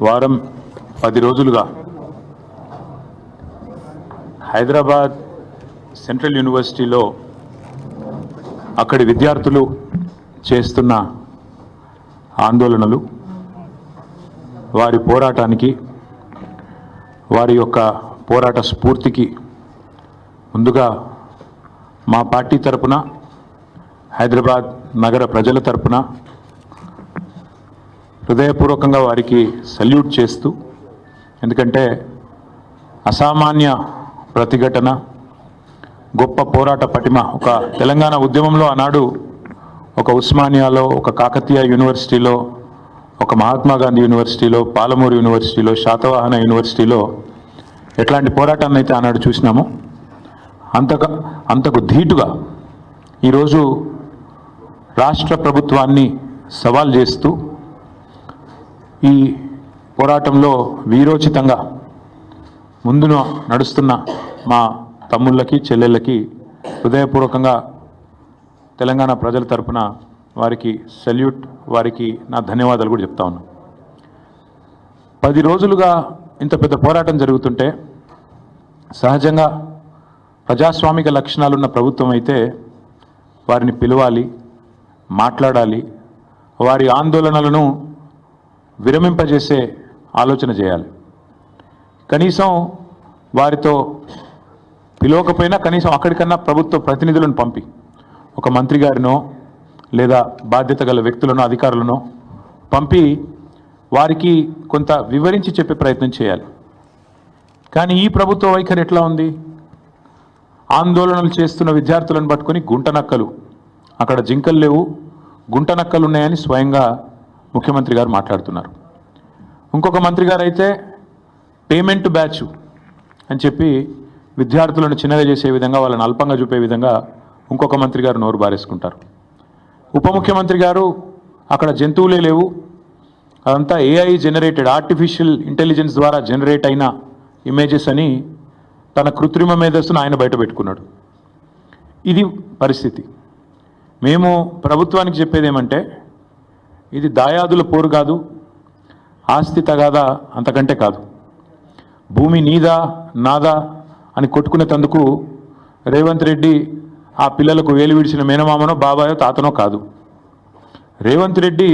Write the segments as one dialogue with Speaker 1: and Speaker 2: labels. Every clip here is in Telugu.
Speaker 1: వారం పది రోజులుగా హైదరాబాద్ సెంట్రల్ యూనివర్సిటీలో అక్కడి విద్యార్థులు చేస్తున్న ఆందోళనలు వారి పోరాటానికి వారి యొక్క పోరాట స్ఫూర్తికి ముందుగా మా పార్టీ తరపున హైదరాబాద్ నగర ప్రజల తరపున హృదయపూర్వకంగా వారికి సల్యూట్ చేస్తూ ఎందుకంటే అసామాన్య ప్రతిఘటన గొప్ప పోరాట పటిమ ఒక తెలంగాణ ఉద్యమంలో ఆనాడు ఒక ఉస్మానియాలో ఒక కాకతీయ యూనివర్సిటీలో ఒక మహాత్మా గాంధీ యూనివర్సిటీలో పాలమూరు యూనివర్సిటీలో శాతవాహన యూనివర్సిటీలో ఎట్లాంటి పోరాటాన్ని అయితే ఆనాడు చూసినామో అంతక అంతకు ధీటుగా ఈరోజు రాష్ట్ర ప్రభుత్వాన్ని సవాల్ చేస్తూ ఈ పోరాటంలో వీరోచితంగా ముందున నడుస్తున్న మా తమ్ముళ్ళకి చెల్లెళ్ళకి హృదయపూర్వకంగా తెలంగాణ ప్రజల తరపున వారికి సెల్యూట్ వారికి నా ధన్యవాదాలు కూడా చెప్తా ఉన్నా. పది రోజులుగా ఇంత పెద్ద పోరాటం జరుగుతుంటే సహజంగా ప్రజాస్వామిక లక్షణాలున్న ప్రభుత్వం అయితే వారిని పిలవాలి మాట్లాడాలి వారి ఆందోళనలను విరమింపజేసే ఆలోచన చేయాలి. కనీసం వారితో పిలవకపోయినా కనీసం అక్కడికన్నా ప్రభుత్వ ప్రతినిధులను పంపి. ఒక మంత్రి గారినో లేదా బాధ్యత గల వ్యక్తులను అధికారులను పంపి వారికి కొంత వివరించి చెప్పే ప్రయత్నం చేయాలి. కానీ ఈ ప్రభుత్వ వైఖరి ఎట్లా ఉంది? ఆందోళనలు చేస్తున్న విద్యార్థులను పట్టుకొని గుంటనక్కలు అక్కడ జింకలు లేవు గుంటనక్కలు ఉన్నాయని స్వయంగా ముఖ్యమంత్రి గారు మాట్లాడుతున్నారు. ఇంకొక మంత్రి గారు అయితే పేమెంట్ బ్యాచ్ అని చెప్పి విద్యార్థులను చిన్నగా చేసే విధంగా వాళ్ళని అల్పంగా చూపే విధంగా ఇంకొక మంత్రి గారు నోరు బారేసుకుంటారు. ఉప ముఖ్యమంత్రి గారు అక్కడ జంతువులే లేవు. అదంతా ఏఐ జనరేటెడ్ ఆర్టిఫిషియల్ ఇంటెలిజెన్స్ ద్వారా జనరేట్ అయిన ఇమేజెస్ అని తన కృత్రిమ మేధస్సును ఆయన బయట పెట్టుకున్నాడు. ఇది పరిస్థితి. మేము ప్రభుత్వానికి చెప్పేది ఏమంటే ఇది దాయాదుల పోరు కాదు ఆస్తి తగాదా అంతకంటే కాదు. భూమి నీదా నాదా అని కొట్టుకునేటందుకు రేవంత్ రెడ్డి ఆ పిల్లలకు వేలు విడిచిన మేనమామనో బాబాయో తాతనో కాదు. రేవంత్ రెడ్డి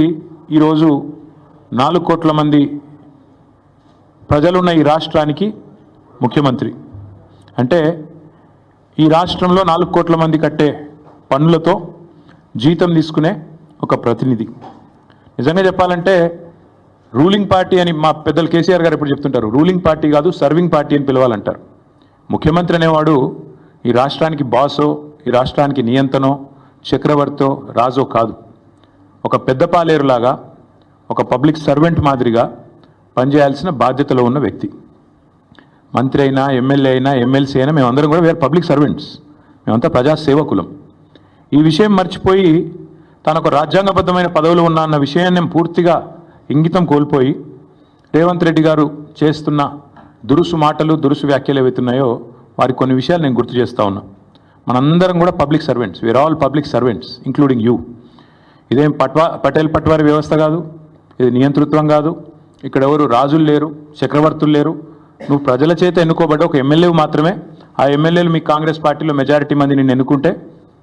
Speaker 1: ఈరోజు నాలుగు కోట్ల మంది ప్రజలున్న ఈ రాష్ట్రానికి ముఖ్యమంత్రి. అంటే ఈ రాష్ట్రంలో నాలుగు కోట్ల మంది కట్టే పన్నులతో జీతం తీసుకునే ఒక ప్రతినిధి. నిజంగా చెప్పాలంటే రూలింగ్ పార్టీ అని మా పెద్దలు కేసీఆర్ గారు ఎప్పుడు చెప్తుంటారు? రూలింగ్ పార్టీ కాదు సర్వింగ్ పార్టీ అని పిలవాలంటారు. ముఖ్యమంత్రి అనేవాడు ఈ రాష్ట్రానికి బాసో ఈ రాష్ట్రానికి నియంత్రణో చక్రవర్తో రాజో కాదు. ఒక పెద్ద పాలేరులాగా ఒక పబ్లిక్ సర్వెంట్ మాదిరిగా పనిచేయాల్సిన బాధ్యతలో ఉన్న వ్యక్తి. మంత్రి అయినా ఎమ్మెల్యే అయినా ఎమ్మెల్సీ అయినా మేమందరం కూడా వేరే పబ్లిక్ సర్వెంట్స్ మేమంతా ప్రజాసేవకులం. ఈ విషయం మర్చిపోయి తనకు రాజ్యాంగబద్ధమైన పదవులు ఉన్నా అన్న విషయాన్ని పూర్తిగా ఇంగితం కోల్పోయి రేవంత్ రెడ్డి గారు చేస్తున్న దురుసు మాటలు దురుసు వ్యాఖ్యలు ఏవైతున్నాయో వారి కొన్ని విషయాలు నేను గుర్తు చేస్తా ఉన్నా. మనందరం కూడా public servants. We're all public servants including you ఇదేం పట్వా పటేల్ పట్వారి వ్యవస్థ కాదు ఇది నియంతృత్వం కాదు. ఇక్కడ ఎవరు రాజులు లేరు చక్రవర్తులు లేరు. నువ్వు ప్రజల చేత ఎన్నుకోబడ్డ ఒక ఎమ్మెల్యే మాత్రమే. ఆ ఎమ్మెల్యేలు మీ కాంగ్రెస్ పార్టీలో మెజారిటీ మంది నిన్ను ఎన్నుకుంటే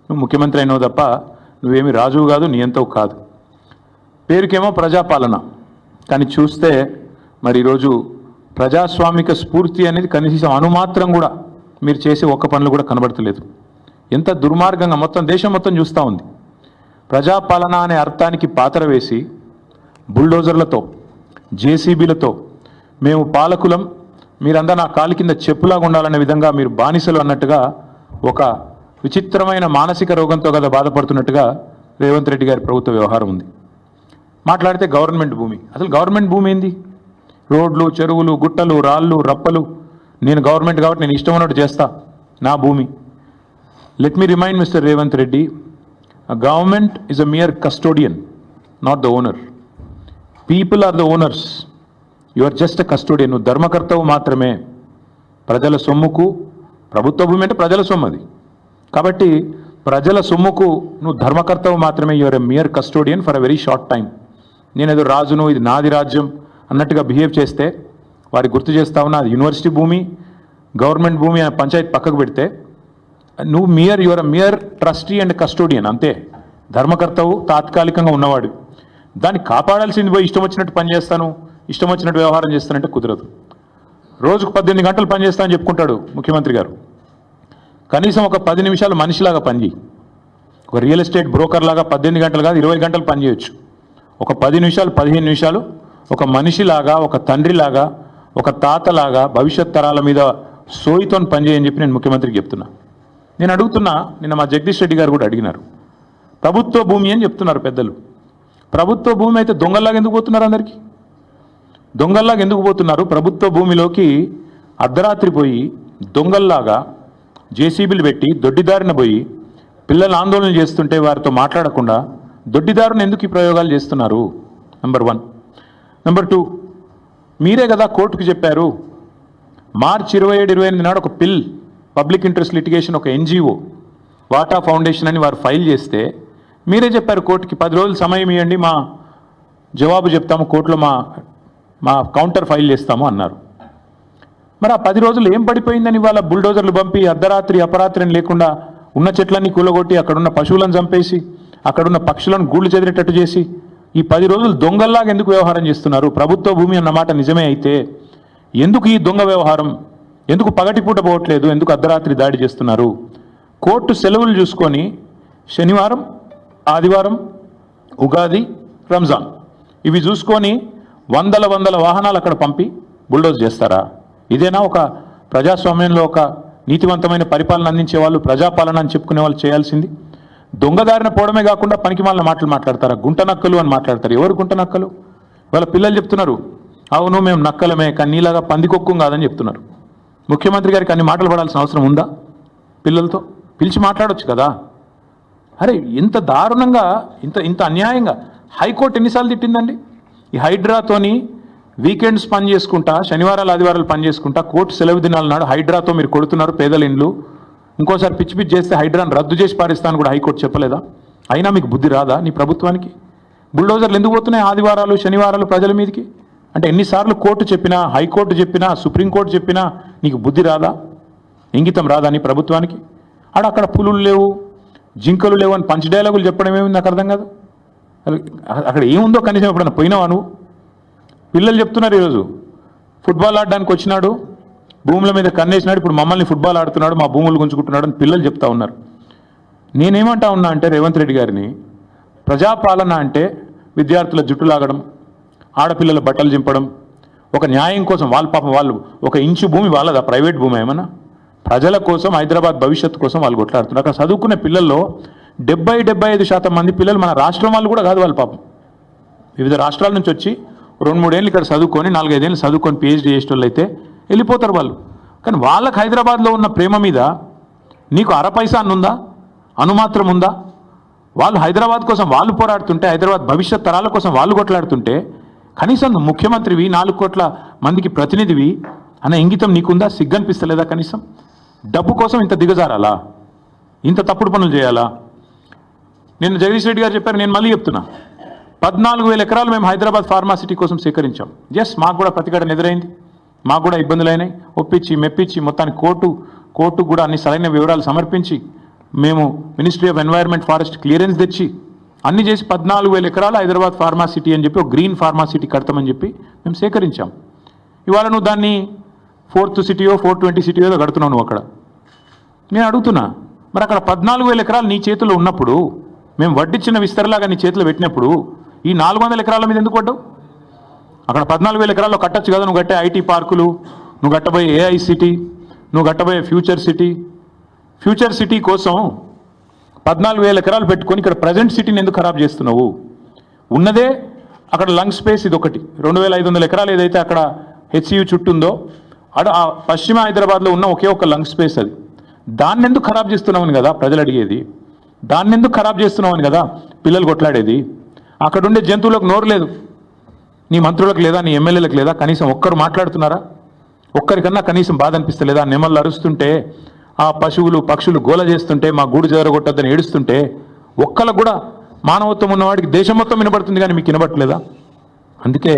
Speaker 1: నువ్వు ముఖ్యమంత్రి అయినావు తప్ప నువ్వేమి రాజువు కాదు నియంతవు కాదు. పేరుకేమో ప్రజాపాలన. కానీ చూస్తే మరి ఈరోజు ప్రజాస్వామిక స్ఫూర్తి అనేది కనీసం అనుమాత్రం కూడా మీరు చేసే ఒక్క పనులు కూడా కనబడతలేదు. ఎంత దుర్మార్గంగా మొత్తం దేశం మొత్తం చూస్తూ ఉంది. ప్రజాపాలన అనే అర్థానికి పాత్ర వేసి బుల్డోజర్లతో జేసీబీలతో మేము పాలకులం మీరంతా నా కాలు కింద చెప్పులాగా ఉండాలనే విధంగా మీరు బానిసలు అన్నట్టుగా ఒక విచిత్రమైన మానసిక రోగంతో కదా బాధపడుతున్నట్టుగా రేవంత్ రెడ్డి గారి ప్రభుత్వ వ్యవహారం ఉంది. మాట్లాడితే గవర్నమెంట్ భూమి. అసలు గవర్నమెంట్ భూమి ఏంది? రోడ్లు చెరువులు గుట్టలు రాళ్ళు రప్పలు. నేను గవర్నమెంట్ కాబట్టి నేను ఇష్టం ఉన్నట్టు చేస్తా. నా భూమి. Let me remind mister Revanth Reddy government is a mere custodian not the owner people are the owners you are just a custodian నువ్వు ధర్మకర్తవు మాత్రమే. ప్రజల సొమ్ముకు ప్రభుత్వ భూమి అంటే ప్రజల సొమ్ము అది. కాబట్టి ప్రజల సొమ్ముకు నువ్వు ధర్మకర్తవు మాత్రమే your a mere custodian for a very short time నేను ఏదో రాజును ఇది నాది రాజ్యం అన్నట్టుగా బిహేవ్ చేస్తే వారి గుర్తు చేస్తా ఉన్నా అది యూనివర్సిటీ భూమి గవర్నమెంట్ భూమి అనే పంచాయతీ పక్కకు పెడితే నువ్వు mere your mere trustee and custodian అంతే. ధర్మకర్తవు తాత్కాలికంగా ఉన్నవాడు. దాన్ని కాపాడాల్సింది పోయి ఇష్టం వచ్చినట్టు పని చేస్తాను ఇష్టం వచ్చినట్టు వ్యవహారం చేస్తానంటే కుదరదు. రోజుకు పద్దెనిమిది గంటలు పనిచేస్తానని అని చెప్పుకుంటాడు ముఖ్యమంత్రి గారు. కనీసం ఒక పది నిమిషాలు మనిషిలాగా పనిచేయి ఒక రియల్ ఎస్టేట్ బ్రోకర్ లాగా పద్దెనిమిది గంటలు కాదు ఇరవై గంటలు పనిచేయచ్చు ఒక పది నిమిషాలు పదిహేను నిమిషాలు ఒక మనిషిలాగా ఒక తండ్రిలాగా ఒక తాతలాగా భవిష్యత్ తరాల మీద సోయితో పనిచేయని చెప్పి నేను ముఖ్యమంత్రికి చెప్తున్నా. నేను అడుగుతున్నా నిన్న మా జగదీష్ రెడ్డి గారు కూడా అడిగినారు. ప్రభుత్వ భూమి అని చెప్తున్నారు పెద్దలు. ప్రభుత్వ భూమి అయితే దొంగల్లాగా ఎందుకు పోతున్నారు అందరికీ? దొంగల్లాగా ఎందుకు పోతున్నారు? ప్రభుత్వ భూమిలోకి అర్ధరాత్రి పోయి దొంగల్లాగా జేసీబీలు పెట్టి దొడ్డిదారిన పోయి పిల్లలు ఆందోళన చేస్తుంటే వారితో మాట్లాడకుండా దొడ్డిదారుని ఎందుకు ఈ ప్రయోగాలు చేస్తున్నారు? నెంబర్ వన్ నెంబర్ టూ మీరే కదా కోర్టుకు చెప్పారు. మార్చి ఇరవై ఏడు ఇరవై ఎనిమిది నాడు ఒక పిల్ పబ్లిక్ ఇంట్రెస్ట్ లిటిగేషన్ ఒక ఎన్జిఓ వాటా ఫౌండేషన్ అని వారు ఫైల్ చేస్తే మీరే చెప్పారు కోర్టుకి పది రోజులు సమయం ఇవ్వండి మా జవాబు చెప్తాము కోర్టులో మా మా కౌంటర్ ఫైల్ చేస్తాము అన్నారు. మరి ఆ పది రోజులు ఏం పడిపోయిందని వాళ్ళ బుల్డోజర్లు పంపి అర్ధరాత్రి అపరాత్రి అని లేకుండా ఉన్న చెట్లన్నీ కూలగొట్టి అక్కడున్న పశువులను చంపేసి అక్కడున్న పక్షులను గూళ్ళు చెదిరేటట్టు చేసి ఈ పది రోజులు దొంగల్లాగా ఎందుకు వ్యవహారం చేస్తున్నారు? ప్రభుత్వ భూమి అన్నమాట నిజమే అయితే ఎందుకు ఈ దొంగ వ్యవహారం? ఎందుకు పగటిపూట పోవట్లేదు? ఎందుకు అర్ధరాత్రి దాడి చేస్తున్నారు? కోర్టు సెలవులు చూసుకొని శనివారం ఆదివారం ఉగాది రంజాన్ ఇవి చూసుకొని వందల వందల వాహనాలు అక్కడ పంపి బుల్డోజ్ చేస్తారా? ఇదేనా ఒక ప్రజాస్వామ్యంలో ఒక నీతివంతమైన పరిపాలన అందించే వాళ్ళు ప్రజాపాలన అని చెప్పుకునే వాళ్ళు చేయాల్సింది? దొంగదారిన పోవడమే కాకుండా పనికి మాలిన మాటలు మాట్లాడతారా? గుంట నక్కలు అని మాట్లాడతారు. ఎవరు గుంట నక్కలు? వాళ్ళ పిల్లలు చెప్తున్నారు. అవును మేము నక్కలమే కానీ నీలాగా పందికొక్కు కాదని చెప్తున్నారు. ముఖ్యమంత్రి గారికి అన్ని మాటలు పడాల్సిన అవసరం ఉందా పిల్లలతో? పిలిచి మాట్లాడొచ్చు కదా. అరే ఇంత దారుణంగా ఇంత ఇంత అన్యాయంగా హైకోర్టు ఎన్నిసార్లు తిట్టిందండి? ఈ హైడ్రాతోని వీకెండ్స్ పని చేసుకుంటా శనివారాలు ఆదివారాలు పని చేసుకుంటా కోర్టు సెలవు దినాల నాడు హైడ్రాతో మీరు కొడుతున్నారు పేదల ఇండ్లు. ఇంకోసారి పిచ్చి పిచ్చి చేస్తే హైడ్రాను రద్దు చేసి పారిస్తాను కూడా హైకోర్టు చెప్పలేదా? అయినా మీకు బుద్ధి రాదా నీ ప్రభుత్వానికి? బుల్డోజర్లు ఎందుకు పోతున్నాయి ఆదివారాలు శనివారాలు ప్రజల మీదకి? అంటే ఎన్నిసార్లు కోర్టు చెప్పినా హైకోర్టు చెప్పినా సుప్రీంకోర్టు చెప్పినా నీకు బుద్ధి రాదా? ఇంగితం రాదా నీ ప్రభుత్వానికి? ఆడ అక్కడ పులులు లేవు జింకలు లేవు అని పంచ డైలాగులు చెప్పడం ఏమింది? నాకు అర్థం కాదు. అక్కడ ఏముందో కనీసం ఎప్పుడన్నా పోయినావా నువ్వు? పిల్లలు చెప్తున్నారు ఈరోజు. ఫుట్బాల్ ఆడడానికి వచ్చినాడు భూముల మీద కన్నేసినాడు ఇప్పుడు మమ్మల్ని ఫుట్బాల్ ఆడుతున్నాడు మా భూములు గుంజుకుంటున్నాడు అని పిల్లలు చెప్తా ఉన్నారు. నేనేమంటా ఉన్నా అంటే రేవంత్ రెడ్డి గారిని ప్రజాపాలన అంటే విద్యార్థుల జుట్టు లాగడం ఆడపిల్లల బట్టలు చింపడం ఒక న్యాయం కోసం వాళ్ళ పాపం వాళ్ళు ఒక ఇంచు భూమి వాళ్ళదా ప్రైవేట్ భూమి ఏమన్నా? ప్రజల కోసం హైదరాబాద్ భవిష్యత్తు కోసం వాళ్ళు కొట్లాడుతున్నారు. అక్కడ చదువుకునే పిల్లల్లో డెబ్బై డెబ్బై ఐదు శాతం మంది పిల్లలు మన రాష్ట్రం వాళ్ళు కూడా కాదు వాళ్ళ పాపం. వివిధ రాష్ట్రాల నుంచి వచ్చి రెండు మూడేళ్ళు ఇక్కడ చదువుకొని నాలుగైదేళ్ళు చదువుకొని పిహెచ్డీ చేసే వాళ్ళు అయితే వెళ్ళిపోతారు వాళ్ళు. కానీ వాళ్ళకి హైదరాబాద్లో ఉన్న ప్రేమ మీద నీకు అర పైసా అన్నుందా అనుమాత్రం ఉందా? వాళ్ళు హైదరాబాద్ కోసం వాళ్ళు పోరాడుతుంటే హైదరాబాద్ భవిష్యత్ తరాల కోసం వాళ్ళు కొట్లాడుతుంటే కనీసం ముఖ్యమంత్రివి నాలుగు కోట్ల మందికి ప్రతినిధివి అన్న ఇంగితం నీకుందా? సిగ్గనిపిస్తలేదా కనీసం? డబ్బు కోసం ఇంత దిగజారాలా? ఇంత తప్పుడు పనులు చేయాలా? నిన్న జగదీష్ రెడ్డి గారు చెప్పారు నేను మళ్ళీ చెప్తున్నా. పద్నాలుగు వేల ఎకరాలు మేము హైదరాబాద్ ఫార్మాసిటీ కోసం సేకరించాం. ఎస్ మాకు కూడా ప్రతిఘటన ఎదురైంది. మాకు కూడా ఇబ్బందులు అయినాయి ఒప్పించి మెప్పించి మొత్తానికి కోర్టు కోర్టు కూడా అన్ని సరైన వివరాలు సమర్పించి మేము ministry of environment forest clearance తెచ్చి అన్ని చేసి పద్నాలుగు వేల ఎకరాలు హైదరాబాద్ ఫార్మాసిటీ అని చెప్పి ఒక గ్రీన్ ఫార్మాసిటీ కడతామని చెప్పి మేము సేకరించాం. ఇవాళ నువ్వు దాన్ని ఫోర్త్ సిటీయో ఫోర్ ట్వంటీ సిటీయో కడుతున్నావు నువ్వు అక్కడ. నేను అడుగుతున్నా మరి అక్కడ పద్నాలుగు వేల ఎకరాలు నీ చేతిలో ఉన్నప్పుడు మేము వడ్డిచ్చిన విస్తరలాగా నీ చేతిలో పెట్టినప్పుడు ఈ నాలుగు వందల ఎకరాల మీద ఎందుకు పడ్డావు? అక్కడ పద్నాలుగు వేల ఎకరాల్లో కట్టొచ్చు కదా నువ్వు కట్టే ఐటీ పార్కులు నువ్వు కట్టబోయే ఏఐ సిటీ నువ్వు కట్టబోయే ఫ్యూచర్ సిటీ. ఫ్యూచర్ సిటీ కోసం పద్నాలుగు వేల ఎకరాలు పెట్టుకొని ఇక్కడ ప్రజెంట్ సిటీని ఎందుకు ఖరాబ్ చేస్తున్నావు? ఉన్నదే అక్కడ లంగ్ స్పేస్ ఇది ఒకటి రెండు వేల ఐదు వందల ఎకరాలు ఏదైతే అక్కడ హెచ్సియు చుట్టుందో ఉందో ఆ పశ్చిమ హైదరాబాద్లో ఉన్న ఒకే ఒక లంగ్ స్పేస్ అది. దాన్ని ఎందుకు ఖరాబ్ చేస్తున్నామని కదా ప్రజలు అడిగేది. దాన్ని ఎందుకు ఖరాబ్ చేస్తున్నామని కదా పిల్లలు కొట్లాడేది. అక్కడ ఉండే జంతువులకు నోరు లేదు. నీ మంత్రులకు లేదా నీ ఎమ్మెల్యేలకు లేదా కనీసం ఒక్కరు మాట్లాడుతున్నారా? ఒక్కరికన్నా కనీసం బాధ అనిపిస్తలేదా? నెమళ్ళు అరుస్తుంటే ఆ పశువులు పక్షులు గోల చేస్తుంటే మా గూడు జరగొట్టద్దని ఏడుస్తుంటే ఒక్కలకు కూడా మానవత్వం ఉన్నవాడికి దేశం మొత్తం వినబడుతుంది కానీ మీకు వినబట్టలేదా? అందుకే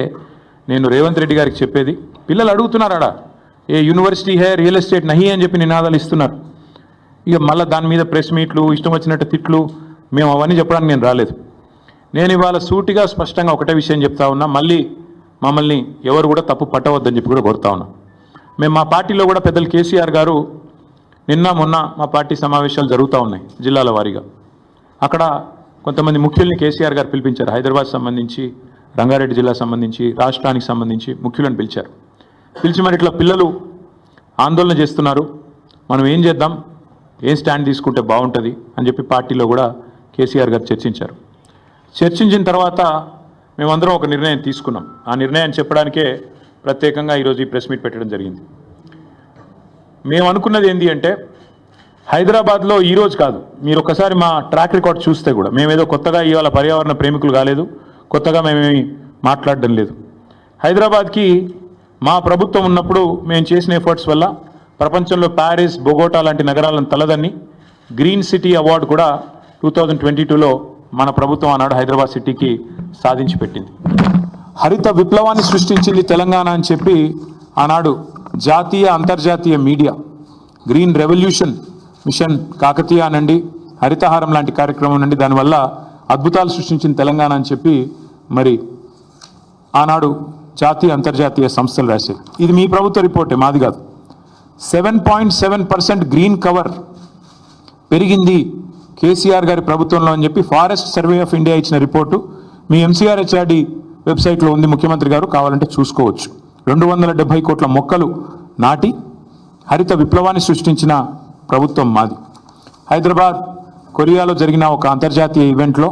Speaker 1: నేను రేవంత్ రెడ్డి గారికి చెప్పేది పిల్లలు అడుగుతున్నారాడా ఏ యూనివర్సిటీ హే రియల్ ఎస్టేట్ నహి అని చెప్పి నినాదాలు ఇస్తున్నారు. ఇక మళ్ళీ దాని మీద ప్రెస్ మీట్లు ఇష్టం వచ్చినట్టు తిట్లు మేము అవన్నీ చెప్పడానికి నేను రాలేదు. నేను ఇవాళ సూటిగా స్పష్టంగా ఒకటే విషయం చెప్తా ఉన్నా. మళ్ళీ మమ్మల్ని ఎవరు కూడా తప్పు పట్టవద్దని చెప్పి కూడా కోరుతా ఉన్నా. మేము మా పార్టీలో కూడా పెద్దలు కేసీఆర్ గారు నిన్న మొన్న మా పార్టీ సమావేశాలు జరుగుతూ ఉన్నాయి జిల్లాల వారీగా. అక్కడ కొంతమంది ముఖ్యుల్ని కేసీఆర్ గారు పిలిపించారు. హైదరాబాద్ సంబంధించి రంగారెడ్డి జిల్లా సంబంధించి రాష్ట్రానికి సంబంధించి ముఖ్యులను పిలిచారు. పిలిచి మరి ఇట్లా పిల్లలు ఆందోళన చేస్తున్నారు. మనం ఏం చేద్దాం? ఏం స్టాండ్ తీసుకుంటే బాగుంటుంది? అని చెప్పి పార్టీలో కూడా కేసీఆర్ గారు చర్చించారు. చర్చించిన తర్వాత మేమందరం ఒక నిర్ణయం తీసుకున్నాం. ఆ నిర్ణయాన్ని చెప్పడానికే ప్రత్యేకంగా ఈరోజు ఈ ప్రెస్ మీట్ పెట్టడం జరిగింది. మేము అనుకున్నది ఏంటి అంటే హైదరాబాద్లో ఈరోజు కాదు మీరు ఒకసారి మా ట్రాక్ రికార్డ్ చూస్తే కూడా మేమేదో కొత్తగా ఇవాళ పర్యావరణ ప్రేమికులు కాలేదు కొత్తగా మేమేమి మాట్లాడడం లేదు. హైదరాబాద్కి మా ప్రభుత్వం ఉన్నప్పుడు మేము చేసిన ఎఫర్ట్స్ వల్ల ప్రపంచంలో ప్యారిస్ బొగోటా లాంటి నగరాలను తలదన్ని గ్రీన్ సిటీ అవార్డు కూడా టూ థౌజండ్ ట్వంటీ టూలో మన ప్రభుత్వం ఆనాడు హైదరాబాద్ సిటీకి సాధించి పెట్టింది. హరిత విప్లవాన్ని సృష్టించింది తెలంగాణ అని చెప్పి ఆనాడు జాతీయ అంతర్జాతీయ media green revolution mission Kakatiya అనండి హరితహారం లాంటి కార్యక్రమం నుండి దానివల్ల అద్భుతాలు సృష్టించిన తెలంగాణ అని చెప్పి మరి ఆనాడు జాతీయ అంతర్జాతీయ సంస్థలు రాసేది ఇది మీ ప్రభుత్వ రిపోర్టే మాది కాదు. Seven point seven percent green cover పెరిగింది కేసీఆర్ గారి ప్రభుత్వంలో అని చెప్పి ఫారెస్ట్ సర్వే ఆఫ్ ఇండియా ఇచ్చిన రిపోర్టు మీ ఎంసీఆర్ హెచ్ఆర్డి వెబ్సైట్లో ఉంది. ముఖ్యమంత్రి గారు కావాలంటే చూసుకోవచ్చు. రెండు వందల డెబ్బై కోట్ల మొక్కలు నాటి హరిత విప్లవాన్ని సృష్టించిన ప్రభుత్వం మాది. హైదరాబాద్ కొరియాలో జరిగిన ఒక అంతర్జాతీయ ఈవెంట్లో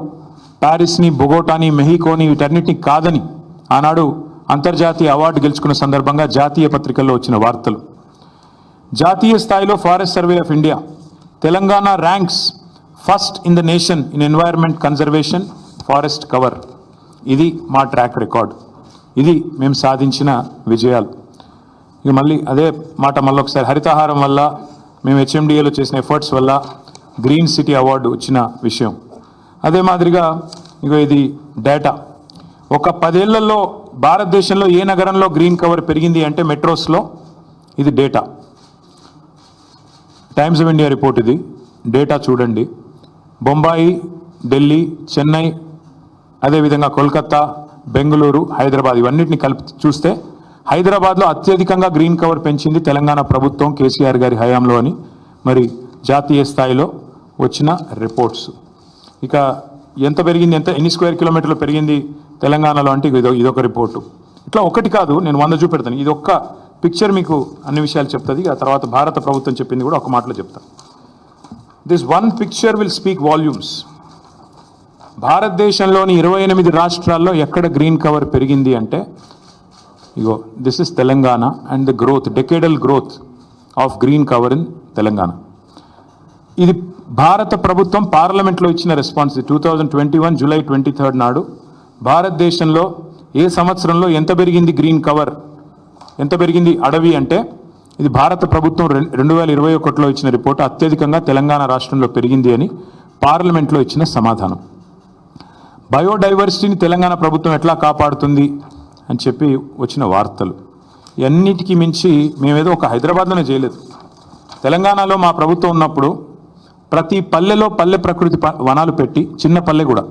Speaker 1: ప్యారిస్ని బొగోటాని మెహికోని వీటన్నిటిని కాదని ఆనాడు అంతర్జాతీయ అవార్డు గెలుచుకున్న సందర్భంగా జాతీయ పత్రికల్లో వచ్చిన వార్తలు. జాతీయ స్థాయిలో forest survey of India Telangana ranks first in the nation in environment conservation forest cover ఇది మా ట్రాక్ రికార్డ్ ఇది మేము సాధించిన విజయాలు. ఇక మళ్ళీ అదే మాట మళ్ళీ ఒకసారి. హరితహారం వల్ల మేము హెచ్ఎండిఏలో చేసిన ఎఫర్ట్స్ వల్ల గ్రీన్ సిటీ అవార్డు వచ్చిన విషయం. అదే మాదిరిగా ఇక ఇది డేటా ఒక పదేళ్ళలో భారతదేశంలో ఏ నగరంలో గ్రీన్ కవర్ పెరిగింది అంటే మెట్రోస్లో ఇది data Times of India report ఇది. డేటా చూడండి. బొంబాయి ఢిల్లీ చెన్నై అదేవిధంగా కోల్కత్తా బెంగళూరు హైదరాబాద్ ఇవన్నిటిని కలిపి చూస్తే హైదరాబాద్లో అత్యధికంగా గ్రీన్ కవర్ పెంచింది తెలంగాణ ప్రభుత్వం కేసీఆర్ గారి హయాంలో అని. మరి జాతీయ స్థాయిలో వచ్చిన రిపోర్ట్స్. ఇక ఎంత పెరిగింది ఎంత ఎన్ని స్క్వేర్ కిలోమీటర్లు పెరిగింది తెలంగాణలో అంటే ఇదో ఇదొక రిపోర్టు. ఇట్లా ఒకటి కాదు నేను వంద చూపెడతాను. ఇది ఒక్క పిక్చర్ మీకు అన్ని విషయాలు చెప్తుంది. ఆ తర్వాత భారత ప్రభుత్వం చెప్పింది కూడా ఒక మాటలో చెప్తాను this one picture will speak volumes భారతదేశంలోని ఇరవై ఎనిమిది రాష్ట్రాల్లో ఎక్కడ గ్రీన్ కవర్ పెరిగింది అంటే ఇగో this is Telangana and the growth decadal growth of green cover in Telangana. ఇది భారత ప్రభుత్వం పార్లమెంట్లో ఇచ్చిన response two thousand twenty one July twenty third నాడు భారతదేశంలో ఏ సంవత్సరంలో ఎంత పెరిగింది గ్రీన్ కవర్ ఎంత పెరిగింది అడవి అంటే ఇది భారత ప్రభుత్వం రెండు వేల ఇరవై ఒకటిలో ఇచ్చిన రిపోర్టు అత్యధికంగా తెలంగాణ రాష్ట్రంలో పెరిగింది అని పార్లమెంట్లో ఇచ్చిన సమాధానం. బయోడైవర్సిటీని తెలంగాణ ప్రభుత్వం ఎట్లా కాపాడుతుంది అని చెప్పి వచ్చిన వార్తలు. ఇవన్నిటికీ మించి మేమేదో ఒక హైదరాబాద్లోనే చేయలేదు. తెలంగాణలో మా ప్రభుత్వం ఉన్నప్పుడు ప్రతి పల్లెలో పల్లె ప్రకృతి ప- వనాలు పెట్టి చిన్న పల్లె కూడా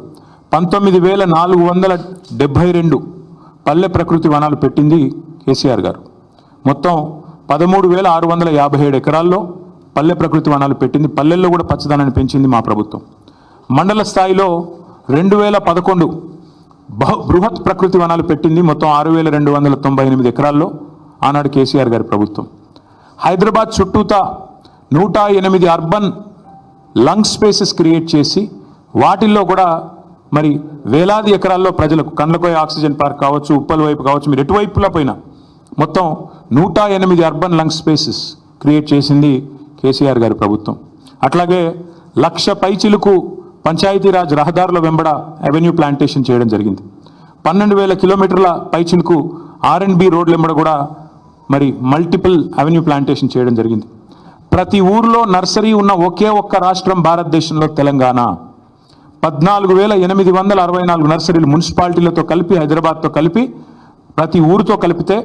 Speaker 1: పంతొమ్మిది వేల నాలుగు వందల డెబ్భై రెండు పల్లె ప్రకృతి వనాలు పెట్టింది కేసీఆర్ గారు. మొత్తం పదమూడు వేల ఆరు వందల యాభై ఏడు ఎకరాల్లో పల్లె ప్రకృతి వనాలు పెట్టింది. పల్లెల్లో కూడా పచ్చదనాన్ని పెంచింది మా ప్రభుత్వం. మండల స్థాయిలో రెండు వేల పదకొండు బహు బృహత్ ప్రకృతి వనాలు పెట్టింది మొత్తం ఆరు వేల రెండు వందల తొంభై ఎనిమిది ఎకరాల్లో ఆనాడు కేసీఆర్ గారి ప్రభుత్వం. హైదరాబాద్ చుట్టూతా నూట ఎనిమిది అర్బన్ లంగ్ స్పేసెస్ క్రియేట్ చేసి వాటిల్లో కూడా మరి వేలాది ఎకరాల్లో ప్రజలకు కండ్లకోయ ఆక్సిజన్ పార్క్ కావచ్చు ఉప్పల్ వైపు కావచ్చు మీరు ఎటువైపులా పోయినా మొత్తం నూట ఎనిమిది అర్బన్ లంగ్ స్పేసెస్ క్రియేట్ చేసింది కేసీఆర్ గారి ప్రభుత్వం. అట్లాగే లక్ష పైచిలుకు పంచాయతీరాజ్ రహదారుల వెంబడ అవెన్యూ ప్లాంటేషన్ చేయడం జరిగింది. పన్నెండు వేల కిలోమీటర్ల పైచిలకు ఆర్ అండ్ బి రోడ్ల వెంబడ కూడా మరి మల్టిపుల్ అవెన్యూ ప్లాంటేషన్ చేయడం జరిగింది. ప్రతి ఊర్లో నర్సరీ ఉన్న ఒకే ఒక్క రాష్ట్రం భారతదేశంలో తెలంగాణ. పద్నాలుగు వేల ఎనిమిది వందల అరవై నాలుగు నర్సరీలు మున్సిపాలిటీలతో కలిపి హైదరాబాద్తో కలిపి ప్రతి ఊరితో కలిపితే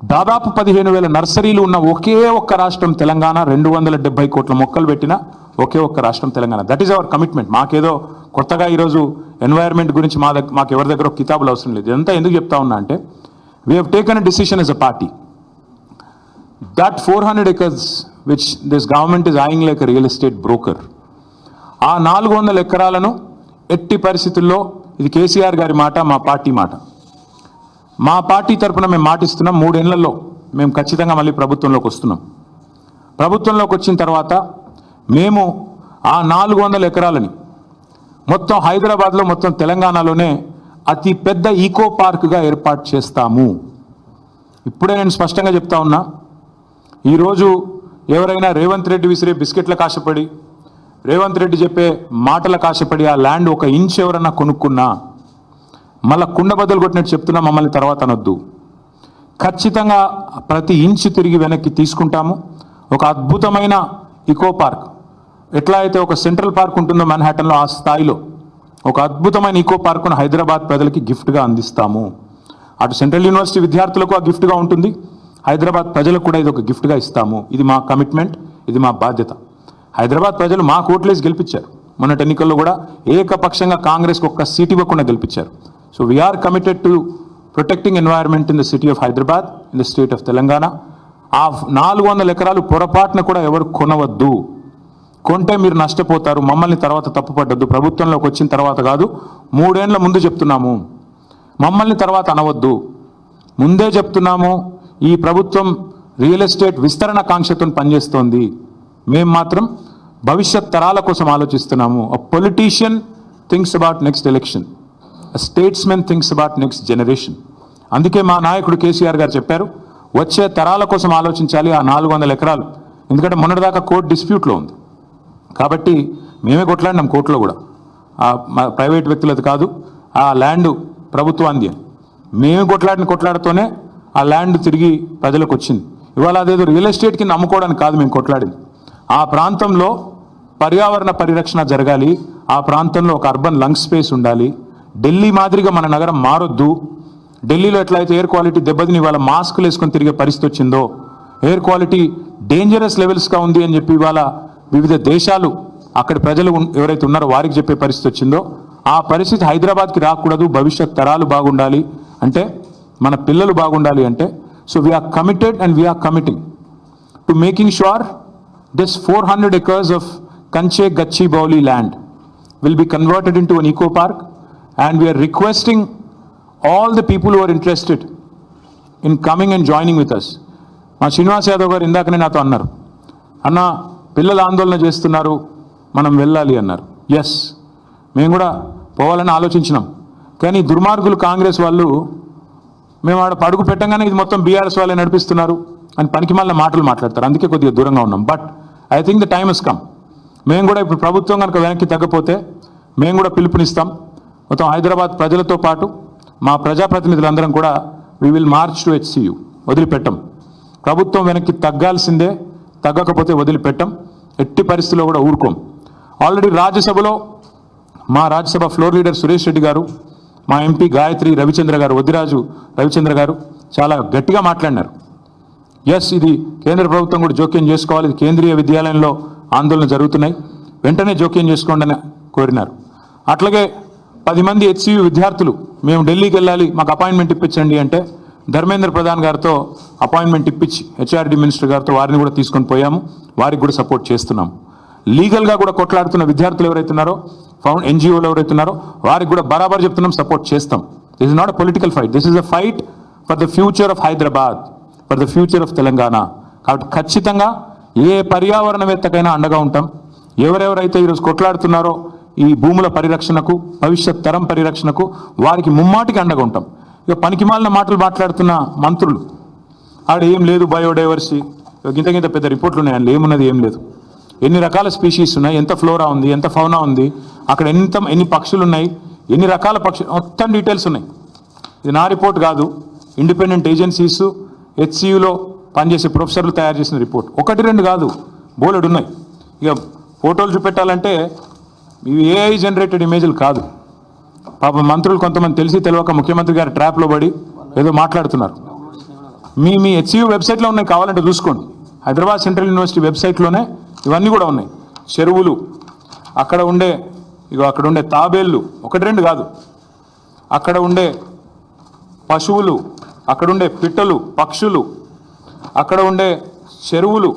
Speaker 1: దాదాపు పదిహేను వేల నర్సరీలు ఉన్న ఒకే ఒక్క రాష్ట్రం తెలంగాణ రెండు వందల డెబ్బై కోట్ల మొక్కలు పెట్టిన ఒకే ఒక్క రాష్ట్రం Telangana. That is our commitment మాకేదో కొత్తగా ఈరోజు ఎన్వైర్న్మెంట్ గురించి మా దగ్గర మాకు ఎవరి దగ్గర కితాబులు అవసరం లేదు. ఇదంతా ఎందుకు చెప్తా ఉన్నా అంటే we have taken a decision as a party that four hundred acres which this government is eyeing like real estate broker ఆ నాలుగు వందల ఎకరాలను ఎట్టి పరిస్థితుల్లో ఇది కేసీఆర్ గారి మాట మా పార్టీ మాట. మా పార్టీ తరపున మేము మాటిస్తున్నాం మూడేళ్ళలో మేము ఖచ్చితంగా మళ్ళీ ప్రభుత్వంలోకి వస్తున్నాం. ప్రభుత్వంలోకి వచ్చిన తర్వాత మేము ఆ నాలుగు వందల ఎకరాలని మొత్తం హైదరాబాద్లో మొత్తం తెలంగాణలోనే అతి పెద్ద ఈకో పార్క్గా ఏర్పాటు చేస్తాము. ఇప్పుడే నేను స్పష్టంగా చెప్తా ఉన్నా ఈరోజు ఎవరైనా రేవంత్ రెడ్డి విసిరే బిస్కెట్ల కాశపడి రేవంత్ రెడ్డి చెప్పే మాటల కాశపడి ఆ ల్యాండ్ ఒక ఇంచ్ ఎవరన్నా కొనుక్కున్నా మళ్ళా కుండ బదులు కొట్టినట్టు చెప్తున్నా మమ్మల్ని తర్వాత అనొద్దు. ఖచ్చితంగా ప్రతి ఇంచు తిరిగి వెనక్కి తీసుకుంటాము. ఒక అద్భుతమైన ఇకో పార్క్ ఎట్లా అయితే ఒక సెంట్రల్ పార్క్ ఉంటుందో మెన్హాటన్లో ఆ స్థాయిలో ఒక అద్భుతమైన ఈకో పార్కును హైదరాబాద్ ప్రజలకి గిఫ్ట్గా అందిస్తాము. అటు సెంట్రల్ యూనివర్సిటీ విద్యార్థులకు ఆ గిఫ్ట్గా ఉంటుంది. హైదరాబాద్ ప్రజలకు కూడా ఇది ఒక గిఫ్ట్గా ఇస్తాము. ఇది మా కమిట్మెంట్ ఇది మా బాధ్యత. హైదరాబాద్ ప్రజలు మా కోట్లేసి గెలిపించారు. మొన్నటి ఎన్నికల్లో కూడా ఏకపక్షంగా కాంగ్రెస్కి ఒక్క సీట్ ఇవ్వకుండా గెలిపించారు. So are committed to protecting environment in the city of Hyderabad in the state of Telangana ఆ నాలుగు వందల ఎకరాలు పొరపాటున కూడా ఎవరు కొనవద్దు. కొంటే మీరు నష్టపోతారు మమ్మల్ని తర్వాత తప్పుపడ్డద్దు ప్రభుత్వంలోకి వచ్చిన తర్వాత కాదు మూడేండ్ల ముందు చెప్తున్నాము. మమ్మల్ని తర్వాత అనవద్దు. ముందే చెప్తున్నాము ఈ ప్రభుత్వం రియల్ ఎస్టేట్ విస్తరణ కాంక్షతో పనిచేస్తోంది. మేము మాత్రం భవిష్యత్ తరాల కోసం ఆలోచిస్తున్నాము. A politician things about next election statesmen things about next generation అందుకే మా నాయకుడు కేసీఆర్ గారు చెప్పారు వచ్చే తరాల కోసం ఆలోచించాలి ఆ నాలుగు వందల ఎకరాలు. ఎందుకంటే మొన్నటిదాకా కోర్టు డిస్ప్యూట్లో ఉంది. కాబట్టి మేమే కొట్లాడినాం కోర్టులో కూడా. ఆ మా ప్రైవేట్ వ్యక్తులది కాదు ఆ ల్యాండ్ ప్రభుత్వాంది అని. మేము కొట్లాడిన కొట్లాడుతూనే ఆ ల్యాండ్ తిరిగి ప్రజలకు వచ్చింది. ఇవాళ అదేదో రియల్ ఎస్టేట్ కింద అమ్ముకోవడానికి కాదు మేము కొట్లాడింది. ఆ ప్రాంతంలో పర్యావరణ పరిరక్షణ జరగాలి. ఆ ప్రాంతంలో ఒక అర్బన్ లంగ్ స్పేస్ ఉండాలి. ఢిల్లీ మాదిరిగా మన నగరం మారొద్దు. ఢిల్లీలో ఎట్లయితే ఎయిర్ క్వాలిటీ దెబ్బతిని ఇవాళ మాస్కులు వేసుకొని తిరిగే పరిస్థితి వచ్చిందో ఎయిర్ క్వాలిటీ డేంజరస్ లెవెల్స్గా ఉంది అని చెప్పి ఇవాళ వివిధ దేశాలు అక్కడ ప్రజలు ఎవరైతే ఉన్నారో వారికి చెప్పే పరిస్థితి వచ్చిందో ఆ పరిస్థితి హైదరాబాద్కి రాకూడదు. భవిష్యత్ తరాలు బాగుండాలి అంటే మన పిల్లలు బాగుండాలి అంటే so we are committed and we are committing to making sure this four hundred acres of Kancha Gachibowli land will be converted into an eco park and we are requesting all the people who are interested in coming and joining with us. మా శ్రీనివాస్ యాదవ్ గారు ఇందాకనే నాతో అన్నారు అన్న పిల్లలు ఆందోళన చేస్తున్నారు మనం వెళ్ళాలి అన్నారు. ఎస్ మేము కూడా పోవాలని ఆలోచించినాం. కానీ దుర్మార్గులు కాంగ్రెస్ వాళ్ళు మేము ఆడ పడుగు పెట్టంగానే ఇది మొత్తం బీఆర్ఎస్ వాళ్ళే నడిపిస్తున్నారు అని పనికి మళ్ళీ మాటలు మాట్లాడతారు. అందుకే కొద్దిగా దూరంగా ఉన్నాం. But I think the time is come మేము కూడా ఇప్పుడు ప్రభుత్వం కనుక వెనక్కి తగ్గపోతే మేము కూడా పిలుపునిస్తాం. మొత్తం హైదరాబాద్ ప్రజలతో పాటు మా ప్రజాప్రతినిధులందరం కూడా we will march to HCU వదిలిపెట్టం. ప్రభుత్వం వెనక్కి తగ్గాల్సిందే తగ్గకపోతే వదిలిపెట్టం. ఎట్టి పరిస్థితుల్లో కూడా ఊరుకోం. ఆల్రెడీ రాజ్యసభలో మా రాజ్యసభ ఫ్లోర్ లీడర్ సురేష్ రెడ్డి గారు మా ఎంపీ గాయత్రి రవిచంద్ర గారు వద్దిరాజు రవిచంద్ర గారు చాలా గట్టిగా మాట్లాడినారు. ఎస్ ఇది కేంద్ర ప్రభుత్వం కూడా జోక్యం చేసుకోవాలి. ఇది కేంద్రీయ విద్యాలయంలో ఆందోళన జరుగుతున్నాయి. వెంటనే జోక్యం చేసుకోండి అని కోరినారు. అట్లాగే పది మంది హెచ్సియు విద్యార్థులు మేము ఢిల్లీకి వెళ్ళాలి మాకు అపాయింట్మెంట్ ఇప్పించండి అంటే ధర్మేంద్ర ప్రధాన్ గారితో అపాయింట్మెంట్ ఇప్పించి హెచ్ఆర్డి మినిస్టర్ గారితో వారిని కూడా తీసుకొని పోయాము వారికి కూడా సపోర్ట్ చేస్తున్నాం లీగల్గా కూడా కొట్లాడుతున్న విద్యార్థులు ఎవరైతే ఉన్నారో ఫౌండ్ ఎన్జిఓలు ఎవరైతే ఉన్నారో వారికి కూడా బరాబర్ చెప్తున్నాం సపోర్ట్ చేస్తాం. This is not a political fight this is a fight for the future of Hyderabad for the future of Telangana కాబట్టి ఖచ్చితంగా ఏ పర్యావరణవేత్తకైనా అండగా ఉంటాం. ఎవరెవరైతే ఈరోజు కొట్లాడుతున్నారో ఈ భూముల పరిరక్షణకు భవిష్యత్ తరం పరిరక్షణకు వారికి ముమ్మాటికి అండగా ఉంటాం. ఇక పనికిమాలిన మాటలు మాట్లాడుతున్న మంత్రులు ఆడ ఏం లేదు బయోడైవర్సిటీ. గింత గింత పెద్ద రిపోర్ట్లు ఉన్నాయి అందులో ఏమున్నది ఏం లేదు. ఎన్ని రకాల స్పీషీస్ ఉన్నాయి ఎంత ఫ్లోరా ఉంది ఎంత ఫౌనా ఉంది అక్కడ ఎంత ఎన్ని పక్షులు ఉన్నాయి ఎన్ని రకాల పక్షులు మొత్తం డీటెయిల్స్ ఉన్నాయి. ఇది నా రిపోర్ట్ కాదు ఇండిపెండెంట్ ఏజెన్సీస్ హెచ్సియులో పనిచేసే ప్రొఫెసర్లు తయారు చేసిన రిపోర్ట్. ఒకటి రెండు కాదు బోలెడు ఉన్నాయి ఇక ఫోటోలు చూపెట్టాలంటే ఇవి ఏఐ జనరేటెడ్ ఇమేజ్లు కాదు. పాప మంత్రులు కొంతమంది తెలిసి తెలియక ముఖ్యమంత్రి గారి ట్రాప్లో పడి ఏదో మాట్లాడుతున్నారు. మీ మీ హెచ్సియు వెబ్సైట్లో ఉన్నాయి కావాలంటే చూసుకోండి. హైదరాబాద్ సెంట్రల్ యూనివర్సిటీ వెబ్సైట్లోనే ఇవన్నీ కూడా ఉన్నాయి. చెరువులు అక్కడ ఉండే ఇగో అక్కడ ఉండే తాబేళ్ళు ఒకటి రెండు కాదు. అక్కడ ఉండే పశువులు అక్కడ ఉండే పిట్టలు పక్షులు అక్కడ ఉండే చెరువులు.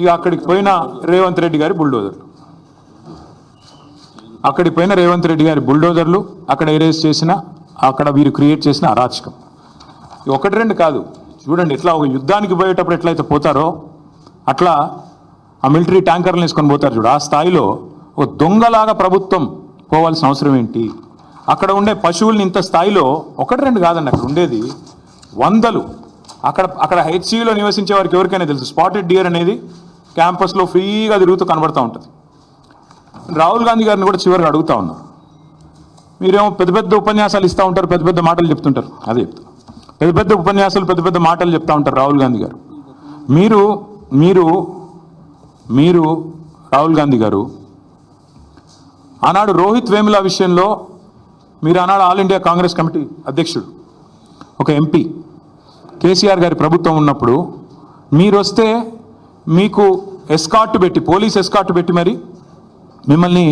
Speaker 1: ఇక అక్కడికి పోయిన రేవంత్ రెడ్డి గారి బుల్డోజర్లు అక్కడికి పోయిన రేవంత్ రెడ్డి గారి బుల్డోజర్లు అక్కడ ఎరేజ్ చేసిన అక్కడ వీరు క్రియేట్ చేసిన అరాచకం. ఒకటి రెండు కాదు. చూడండి ఇట్లా ఒక యుద్ధానికి పోయేటప్పుడు ఎట్లయితే పోతారో అట్లా ఆ మిలిటరీ ట్యాంకర్లు వేసుకొని పోతారు చూడు. ఆ స్థాయిలో ఒక దొంగలాగా ప్రభుత్వం పోవాల్సిన అవసరం ఏంటి? అక్కడ ఉండే పశువుల్ని ఇంత స్థాయిలో ఒకటి రెండు కాదండి అక్కడ ఉండేది వందలు. అక్కడ అక్కడ హెచ్సిలో నివసించే వారికి ఎవరికైనా తెలుసు? స్పాటెడ్ డియర్ అనేది క్యాంపస్లో ఫ్రీగా తిరుగుతూ కనబడుతూ ఉంటుంది. రాహుల్ గాంధీ గారిని కూడా చివరికి అడుగుతా ఉన్నా. మీరేమో పెద్ద పెద్ద ఉపన్యాసాలు ఇస్తూ ఉంటారు పెద్ద పెద్ద మాటలు చెప్తుంటారు. అదే చెప్తా. పెద్ద పెద్ద ఉపన్యాసాలు పెద్ద పెద్ద మాటలు చెప్తా ఉంటారు రాహుల్ గాంధీ గారు. మీరు మీరు మీరు రాహుల్ గాంధీ గారు ఆనాడు రోహిత్ వేముల విషయంలో మీరు ఆనాడు ఆల్ ఇండియా కాంగ్రెస్ కమిటీ అధ్యక్షుడు ఒక ఎంపీ కేసీఆర్ గారి ప్రభుత్వం ఉన్నప్పుడు మీరు వస్తే మీకు ఎస్కాట్ పెట్టి పోలీస్ ఎస్కాట్ పెట్టి మరి మిమ్మల్ని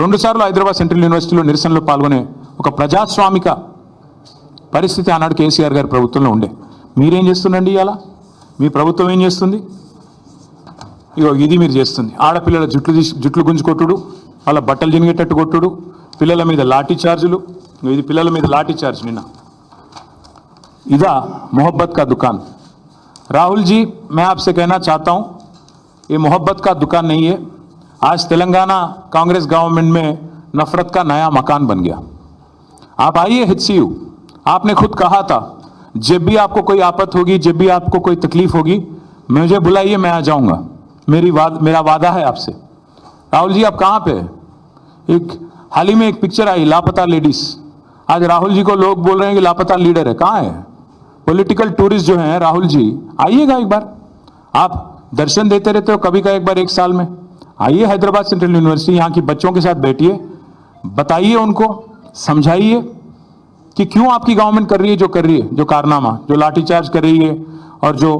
Speaker 1: రెండుసార్లు హైదరాబాద్ సెంట్రల్ యూనివర్సిటీలో నిరసనలో పాల్గొనే ఒక ప్రజాస్వామిక పరిస్థితి ఆనాడు కేసీఆర్ గారి ప్రభుత్వంలో ఉండే మీరేం చేస్తుండండి ఇవాళ మీ ప్రభుత్వం ఏం చేస్తుంది ఇగో ఇది మీరు చేస్తుంది ఆడపిల్లల జుట్లు తీసి జుట్లు గుంజుకొట్టుడు వాళ్ళ బట్టలు చినిగేటట్టు కొట్టుడు పిల్లల మీద లాఠీ చార్జులు ఇగో ఇది పిల్లల మీద లాఠీ చార్జ్ నిన్న इदा मोहब्बत का दुकान राहुल जी मैं आपसे कहना चाहता हूं ये मोहब्बत का दुकान नहीं है आज तेलंगाना कांग्रेस गवर्नमेंट में नफरत का नया मकान बन गया। आप आइए हिचसीयू आपने खुद कहा था, जब भी आपको कोई आफत होगी, जब भी आपको कोई तकलीफ़ होगी, मुझे बुलाइए, मैं आ जाऊँगा। मेरी वाद, मेरा वादा है आपसे। राहुल जी, आप कहाँ पे? एक, हाल ही में एक पिक्चर आई, लापता लेडीज़। आज राहुल जी को लोग बोल रहे हैं कि लापता लीडर है। कहाँ है? पॉलिटिकल टूरिस्ट जो हैं, राहुल जी, आइएगा एक बार। आप दर्शन देते रहते हो कभी का एक बार, एक साल में? आइए हैदराबाद सेंट्रल यूनिवर्सिटी यहाँ की बच्चों के साथ बैठिए बताइए उनको समझाइए कि क्यों आपकी गवर्नमेंट कर रही है जो कर रही है जो कारनामा जो लाठीचार्ज कर रही है और जो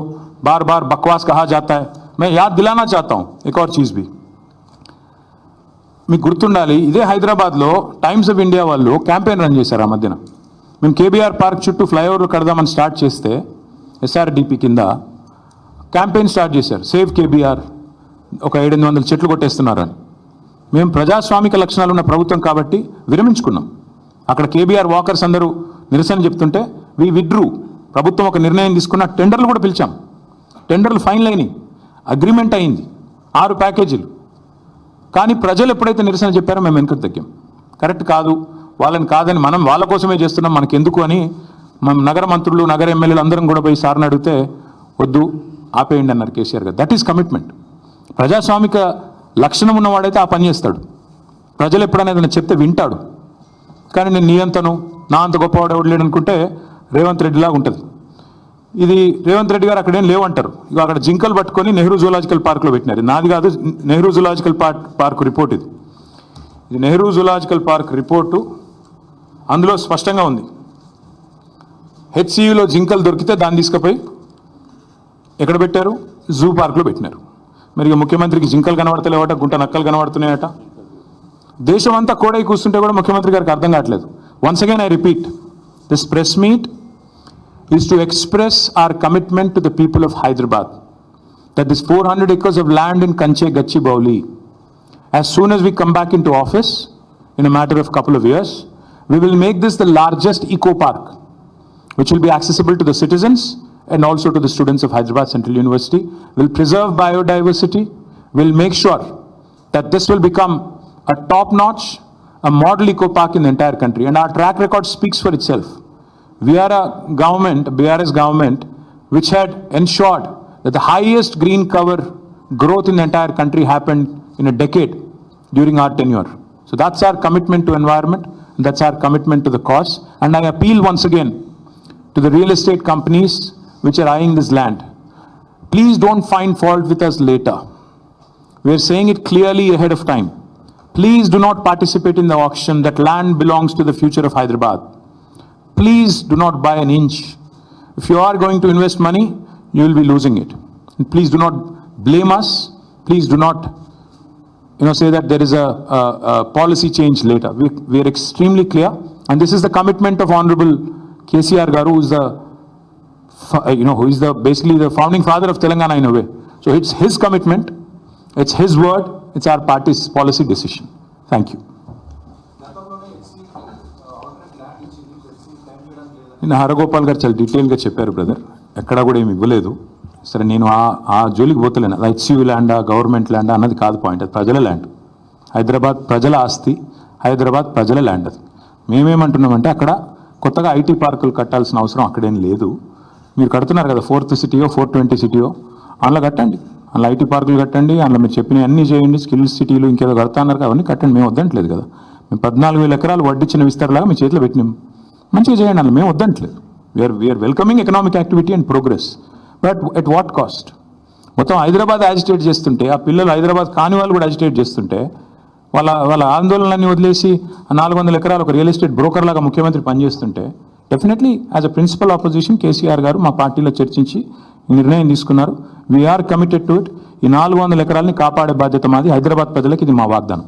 Speaker 1: बार बार बकवास कहा जाता है मैं याद दिलाना चाहता हूं एक और चीज भी మీకు గుర్తుండాలి ఇదే హైదరాబాద్లో టైమ్స్ ఆఫ్ ఇండియా వాళ్ళు క్యాంపెయిన్ రన్ చేశారు ఆ మధ్యన మేము కేబీఆర్ పార్క్ చుట్టూ ఫ్లైఓవర్లు కడదామని స్టార్ట్ చేస్తే ఎస్ఆర్డిపి కింద క్యాంపెయిన్ స్టార్ట్ చేశారు సేవ్ కేబీఆర్ ఒక ఏడెనిమిది వందల చెట్లు కొట్టేస్తున్నారని. మేము ప్రజాస్వామిక లక్షణాలు ఉన్న ప్రభుత్వం కాబట్టి విరమించుకున్నాం. అక్కడ కేబీఆర్ వాకర్స్ అందరూ నిరసన చెప్తుంటే వి విడ్రూ ప్రభుత్వం ఒక నిర్ణయం తీసుకున్న టెండర్లు కూడా పిలిచాం. టెండర్లు ఫైనల్ అయినాయి అగ్రిమెంట్ అయింది. ఆరు ప్యాకేజీలు. కానీ ప్రజలు ఎప్పుడైతే నిరసన చెప్పారో మేము వెనుకకు తగ్గాం. కరెక్ట్ కాదు. వాళ్ళని కాదని మనం వాళ్ళ కోసమే చేస్తున్నాం. మనకి ఎందుకు అని మనం నగర మంత్రులు నగర ఎమ్మెల్యేలు అందరం కూడా పోయి సార్ని అడిగితే వద్దు ఆపేయండి అన్నారు కేసీఆర్ గారు. దట్ ఈస్ కమిట్మెంట్ ప్రజాస్వామిక లక్షణం ఉన్నవాడైతే ఆ పని చేస్తాడు. ప్రజలు ఎప్పుడైనా ఏదైనా చెప్తే వింటాడు. కానీ నేను నీ అంతను నా అంత గొప్పవాడు ఎవడు లేడు అనుకుంటే రేవంత్ రెడ్డిలాగా ఉంటుంది. ఇది రేవంత్ రెడ్డి గారు అక్కడేం లేవంటారు. ఇక అక్కడ జింకలు పట్టుకొని నెహ్రూ జూలాజికల్ పార్క్లో పెట్టినారు. నాది కాదు Nehru zoological park park report ఇది. ఇది నెహ్రూ జూలాజికల్ పార్క్ రిపోర్టు. అందులో స్పష్టంగా ఉంది. హెచ్సియులో జింకలు దొరికితే దాన్ని తీసుకుపోయి ఎక్కడ పెట్టారు? జూ పార్క్లో పెట్టినారు. మరి ముఖ్యమంత్రికి జింకలు కనబడతలేవట గుంట నక్కలు కనబడుతున్నాయట. దేశమంతా కూడా కూర్చుంటే కూడా ముఖ్యమంత్రి గారికి అర్థం కావట్లేదు. Once again I repeat this press meet is to express our commitment to the people of Hyderabad that this four hundred acres of land in Kancha Gachibowli as soon as we come back into office in a matter of couple of years we will make this the largest eco park which will be accessible to the citizens and also to the students of Hyderabad Central University. Will preserve biodiversity. Will make sure that this will become a top-notch, a model eco park in the entire country. And our track record speaks for itself. We are a government, BRS government, which had ensured that the highest green cover growth in the entire country happened in a decade during our tenure. So that's our commitment to environment, that's our commitment to the cause. And I appeal once again to the real estate companies which are eyeing this land. Please don't find fault with us later. We are saying it clearly ahead of time. Please do not participate in the auction. That land belongs to the future of Hyderabad. please do not buy an inch. If you are going to invest money, you will be losing it. And please do not blame us. Please do not, you know, say that there is a, a, a policy change later. We, we are extremely clear, and this is the commitment of Honorable KCR Garu, who is the, Uh, you know, who is the basically the founding father of Telangana in a way. So it's his commitment, it's his word, it's our party's policy decision. Thank you.
Speaker 2: గతంలోనే
Speaker 1: నిన్న హరగోపాల్ గారు చాలా డీటెయిల్గా చెప్పారు బ్రదర్ ఎక్కడా కూడా ఏమి ఇవ్వలేదు. సరే నేను ఆ ఆ జోలికి పోతలేను. అది హెచ్సియు ల్యాండా గవర్నమెంట్ ల్యాండా అన్నది కాదు పాయింట్ అది ప్రజల ల్యాండ్. హైదరాబాద్ ప్రజల ఆస్తి హైదరాబాద్ ప్రజల ల్యాండ్ అది. మేమేమంటున్నామంటే అక్కడ కొత్తగా ఐటీ పార్కులు కట్టాల్సిన అవసరం అక్కడేం లేదు. మీరు కడుతున్నారు కదా ఫోర్త్ సిటీయో ఫోర్ ట్వంటీ సిటీయో అందులో కట్టండి. అందులో ఐటీ పార్కులు కట్టండి అందులో మీరు చెప్పిన అన్ని చేయండి స్కిల్స్ సిటీలు ఇంకేదో కడతా అన్నారు కదా, అవన్నీ కట్టండి మేము వద్దంటలేదు కదా. మేము పద్నాలుగు వేల ఎకరాలు వడ్డించిన విస్తారలాగా మీ చేతిలో పెట్టినాం. మంచిగా చేయండి అందులో మేము వద్దంటలేదు. We are we are welcoming economic activity and progress but at what cost మొత్తం హైదరాబాద్ యాజిటేట్ చేస్తుంటే ఆ పిల్లలు హైదరాబాద్ కాని వాళ్ళు కూడా యాజిటేట్ చేస్తుంటే వాళ్ళ వాళ్ళ ఆందోళనలన్నీ వదిలేసి నాలుగు వందల ఎకరాలు ఒక రియల్ ఎస్టేట్ బ్రోకర్ లాగా ముఖ్యమంత్రి పనిచేస్తుంటే definitely as a principal opposition KCR గారు మా పార్టీలో చర్చించి నిర్ణయం తీసుకున్నారు. వీఆర్ కమిటెడ్ టు ఇట్ ఈ నాలుగు వందల ఎకరాలని కాపాడే బాధ్యత మాది. హైదరాబాద్ ప్రజలకు ఇది మా వాగ్దానం.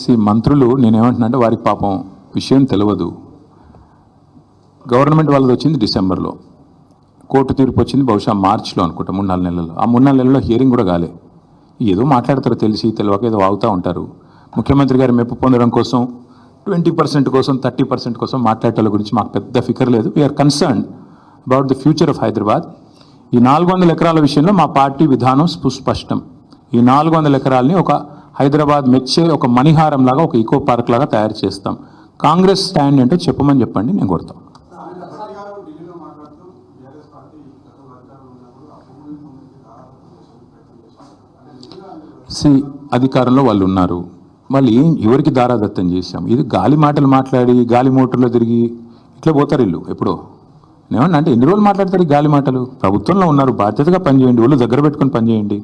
Speaker 1: సి మంత్రులు నేనేమంటున్నా అంటే వారికి పాపం విషయం తెలియదు. గవర్నమెంట్ వాళ్ళది వచ్చింది డిసెంబర్లో. కోర్టు తీర్పు వచ్చింది బహుశా మార్చిలో అనుకుంటా మూడు నాలుగు నెలల్లో. ఆ మూడు నాలుగు నెలల్లో హియరింగ్ కూడా కాలే. ఏదో మాట్లాడతారు తెలిసి తెలియక ఏదో అవుతూ ఉంటారు. ముఖ్యమంత్రి గారి మెప్పు పొందడం కోసం ట్వంటీ పర్సెంట్ కోసం థర్టీ పర్సెంట్ కోసం మాట్లాడటం గురించి మాకు పెద్ద ఫికర్ లేదు. We are concern about the future of Hyderabad ఈ నాలుగు వందల ఎకరాల విషయంలో మా పార్టీ విధానం సుస్పష్టం. ఈ నాలుగు వందల ఎకరాలని ఒక హైదరాబాద్ మెచ్చే ఒక మణిహారం లాగా ఒక ఈకో పార్క్ లాగా తయారు చేస్తాం. కాంగ్రెస్ స్టాండ్ ఏంటో చెప్పమని చెప్పండి నేను కొడతాం
Speaker 3: భట్టి గారు ఢిల్లీలో మాట్లాడుతూ బీఆర్ఎస్ పార్టీ గతంలో అధికారంలో ఉన్నప్పుడు ఆ భూములు పొందించి దాదాపు చేసే ప్రయత్నం చేశారు అంటే నిజంగా అందులో
Speaker 1: సి అధికారంలో వాళ్ళు ఉన్నారు. వాళ్ళు ఏం ఎవరికి దారాదత్తం చేశాం? ఇది గాలి మాటలు మాట్లాడి గాలి మోటార్లో తిరిగి ఇట్లా పోతారు ఇల్లు ఎప్పుడో. ఏమన్నా అంటే ఎన్ని రోజులు మాట్లాడతారు ఈ గాలి మాటలు? ప్రభుత్వంలో ఉన్నారు బాధ్యతగా పనిచేయండి వాళ్ళు దగ్గర పెట్టుకొని పనిచేయండి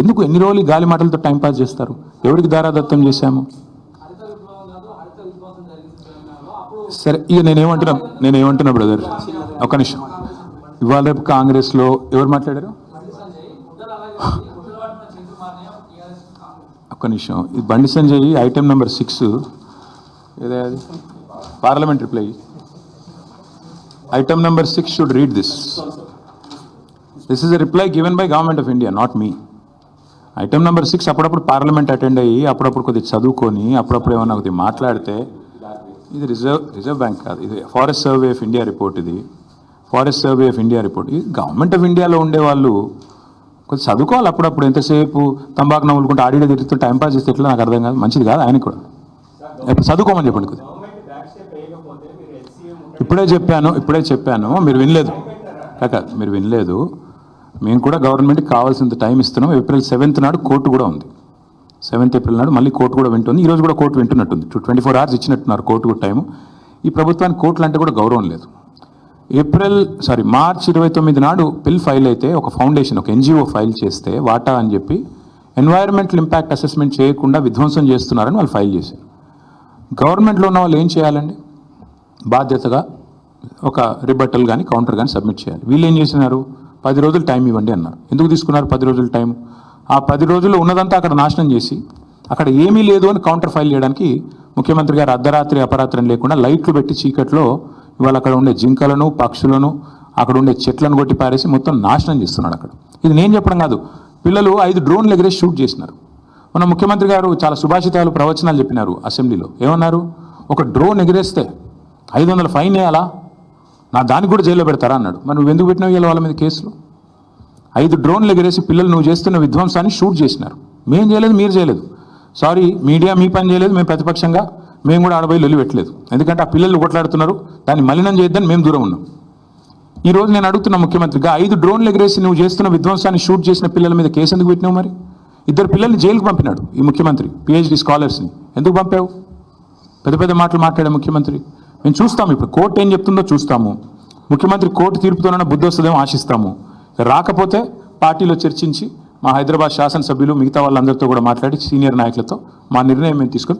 Speaker 1: ఎందుకు ఎన్ని రోజులు గాలి మాటలతో టైంపాస్ చేస్తారు? ఎవరికి దారాదత్తం చేశాము? సరే ఇక నేనేమంటున్నా నేనేమంటున్నా బ్రదర్ ఒక నిమిషం. ఇవాళ రేపు కాంగ్రెస్లో ఎవరు మాట్లాడారు
Speaker 4: బండి సంజయ్ ముద్దలు అలాగే ఉంది ముద్దలు పట్టిన చేతులు మారినాయి టీఆర్ఎస్ కాంగ్రెస్
Speaker 1: ఒక్క నిమిషం. ఇది Bandi Sanjay item number six ఏదే అది? Parliament reply item number six should read this this is a reply given by government of India not me item number six అప్పుడప్పుడు పార్లమెంట్ అటెండ్ అయ్యి అప్పుడప్పుడు కొద్దిగా చదువుకొని అప్పుడప్పుడు ఏమన్నా కొద్దిగా మాట్లాడితే ఇది రిజర్వ్ రిజర్వ్ బ్యాంక్ కాదు. ఇది forest survey of India report ఇది. Forest survey of India report ఇది గవర్నమెంట్ ఆఫ్ ఇండియాలో ఉండే వాళ్ళు కొంచెం చదువుకోవాలి అప్పుడప్పుడు. ఎంతసేపు తంబాకు నవ్వులుకుంటే ఆడిడ తిరుగుతూ టైం పాస్ చేస్తే ఎట్లా? నాకు అర్థం కాదు. మంచిది కాదు ఆయనకి కూడా. ఇప్పుడు చదువుకోమని చెప్పండి
Speaker 2: కొద్ది
Speaker 1: ఇప్పుడే చెప్పాను ఇప్పుడే చెప్పాను. మీరు వినలేదు. కాక మీరు వినలేదు. మేము కూడా గవర్నమెంట్కి కావాల్సినంత టైం ఇస్తున్నాం. ఏప్రిల్ సెవెంత్ నాడు కోర్టు కూడా ఉంది. సెవెంత్ ఏప్రిల్ నాడు మళ్ళీ కోర్టు కూడా వింటుంది. ఈరోజు కూడా కోర్టు వింటున్నట్టుంది. ట్వంటీ ఫోర్ అవర్స్ ఇచ్చినట్టున్నారు కోర్టు కూడా టైం ఈ ప్రభుత్వానికి కోర్టులు అంటే కూడా గౌరవం లేదు. ఏప్రిల్ సారీ మార్చ్ ఇరవై తొమ్మిది నాడు పిల్ ఫైల్ అయితే ఒక ఫౌండేషన్ ఒక ఎన్జిఓ ఫైల్ చేస్తే వాటా అని చెప్పి ఎన్వైరన్మెంటల్ ఇంపాక్ట్ అసెస్మెంట్ చేయకుండా విధ్వంసం చేస్తున్నారని వాళ్ళు ఫైల్ చేశారు. గవర్నమెంట్లో ఉన్న వాళ్ళు ఏం చేయాలండి? బాధ్యతగా ఒక రిబట్టల్ కానీ కౌంటర్ కానీ సబ్మిట్ చేయాలి. వీళ్ళు ఏం చేసినారు పది రోజులు టైం ఇవ్వండి అన్నారు. ఎందుకు తీసుకున్నారు పది రోజులు టైం? ఆ పది రోజులు ఉన్నదంతా అక్కడ నాశనం చేసి అక్కడ ఏమీ లేదు అని కౌంటర్ ఫైల్ చేయడానికి ముఖ్యమంత్రి గారు అర్ధరాత్రి అపరాత్రం లేకుండా లైట్లు పెట్టి చీకట్లో ఇవాళ అక్కడ ఉండే జింకలను పక్షులను అక్కడ ఉండే చెట్లను కొట్టి పారేసి మొత్తం నాశనం చేస్తున్నాడు అక్కడ. ఇది నేను చెప్పడం కాదు. పిల్లలు ఐదు డ్రోన్లు ఎగిరే షూట్ చేసినారు. మన ముఖ్యమంత్రి గారు చాలా సుభాషితాలు ప్రవచనాలు చెప్పినారు అసెంబ్లీలో. ఏమన్నారు? ఒక డ్రోన్ ఎగిరేస్తే ఐదు వందల ఫైన్ వేయాలా? నా దానికి కూడా జైల్లో పెడతారా అన్నాడు. మరి నువ్వు ఎందుకు పెట్టినావు వాళ్ళ మీద కేసులు? ఐదు డ్రోన్లు ఎగిరేసి పిల్లలు నువ్వు చేస్తున్న విధ్వంసాన్ని షూట్ చేసినారు. మేం చేయలేదు మీరు చేయలేదు. సారీ మీడియా మీ పని చేయలేదు మేము ప్రతిపక్షంగా మేము కూడా ఆడబోయి లొల్లి పెట్టలేదు. ఎందుకంటే ఆ పిల్లలు కొట్లాడుతున్నారు దాన్ని మలినం చేయొద్దని మేము దూరం ఉన్నాం. ఈ రోజు నేను అడుగుతున్న ముఖ్యమంత్రిగా ఐదు డ్రోన్లు ఎగరేసి నువ్వు చేస్తున్న విధ్వంసాన్ని షూట్ చేసిన పిల్లల మీద కేసు ఎందుకు పెట్టినావు మరి? ఇద్దరు పిల్లల్ని జైలుకు పంపినాడు ఈ ముఖ్యమంత్రి పిహెచ్డి స్కాలర్స్ని. ఎందుకు పంపావు? పెద్ద పెద్ద మాటలు మాట్లాడే ముఖ్యమంత్రి. మేము చూస్తాము ఇప్పుడు కోర్టు ఏం చెప్తుందో చూస్తాము. ముఖ్యమంత్రి కోర్టు తీర్పుతోనైనా బుద్ధి వస్తుందేమో ఆశిస్తాము. రాకపోతే పార్టీలో చర్చించి మా హైదరాబాద్ శాసనసభ్యులు మిగతా వాళ్ళందరితో కూడా మాట్లాడి సీనియర్ నాయకులతో మా నిర్ణయం మేము తీసుకొని